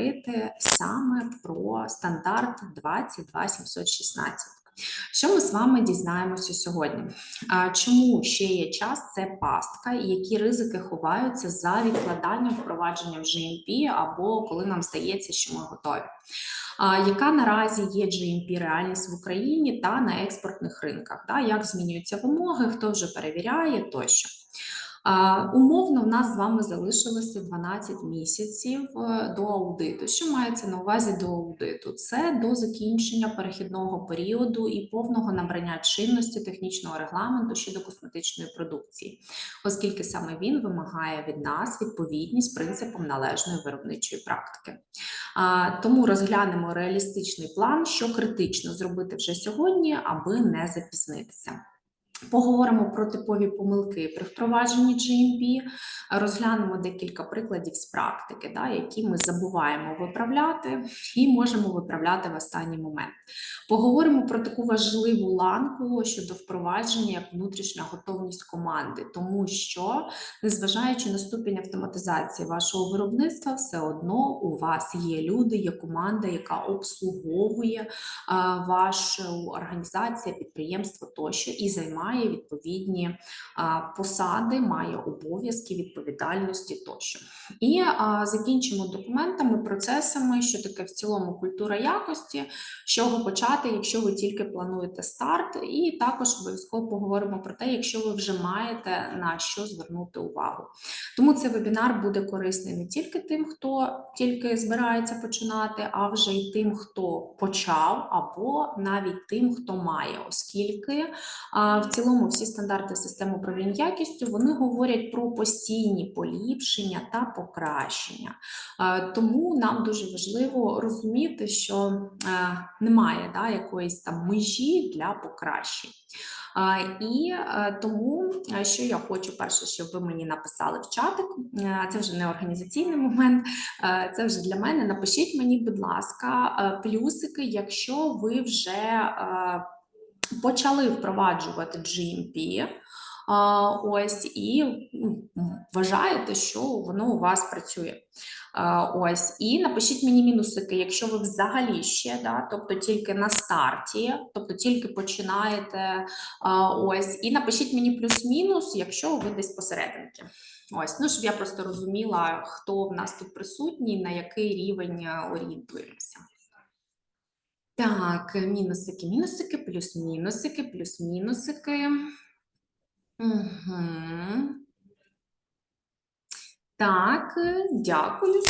поговорити саме про стандарт 22716. Що ми з вами дізнаємося сьогодні? Чому ще є час? Це пастка, які ризики ховаються за відкладанням впровадження в GMP або коли нам здається, що ми готові. Яка наразі є GMP реальність в Україні та на експортних ринках? Як змінюються вимоги, хто вже перевіряє тощо? Умовно, в нас з вами залишилося 12 місяців е, до аудиту. Що мається на увазі до аудиту? Це до закінчення перехідного періоду і повного набрання чинності технічного регламенту щодо косметичної продукції, оскільки саме він вимагає від нас відповідність принципам належної виробничої практики. Тому розглянемо реалістичний план, що критично зробити вже сьогодні, аби не запізнитися. Поговоримо про типові помилки при впровадженні GMP, розглянемо декілька прикладів з практики, да, які ми забуваємо виправляти і можемо виправляти в останній момент. Поговоримо про таку важливу ланку щодо впровадження як внутрішня готовність команди, тому що, незважаючи на ступінь автоматизації вашого виробництва, все одно у вас є люди, є команда, яка обслуговує вашу організацію, підприємство тощо і займає відповідні посади, має обов'язки, відповідальності тощо. І закінчимо документами, процесами, що таке в цілому культура якості, з чого почати, якщо ви тільки плануєте старт, і також обов'язково поговоримо про те, якщо ви вже маєте на що звернути увагу. Тому цей вебінар буде корисний не тільки тим, хто тільки збирається починати, а вже й тим, хто почав, або навіть тим, хто має, оскільки а, в цілому всі стандарти системи управління якістю вони говорять про постійні поліпшення та покращення. А, Тому нам дуже важливо розуміти, що е, немає да, якоїсь там межі для покращень. І е, тому, е, що я хочу, перше, щоб ви мені написали в чатик, е, це вже не організаційний момент, це вже для мене. Напишіть мені, будь ласка, плюсики, якщо ви вже почали впроваджувати GMP. Ось і вважаєте, що воно у вас працює. Ось і напишіть мені мінусики, якщо ви взагалі ще, да, тобто тільки на старті, тобто тільки починаєте. Ось, і напишіть мені плюс-мінус, якщо ви десь посерединки. Ось, ну щоб я просто розуміла, хто в нас тут присутній, на який рівень е, орієнтуємося. Так, мінусики, мінусики, плюс-мінусики, плюс-мінусики. Угу. Так, е, дякую,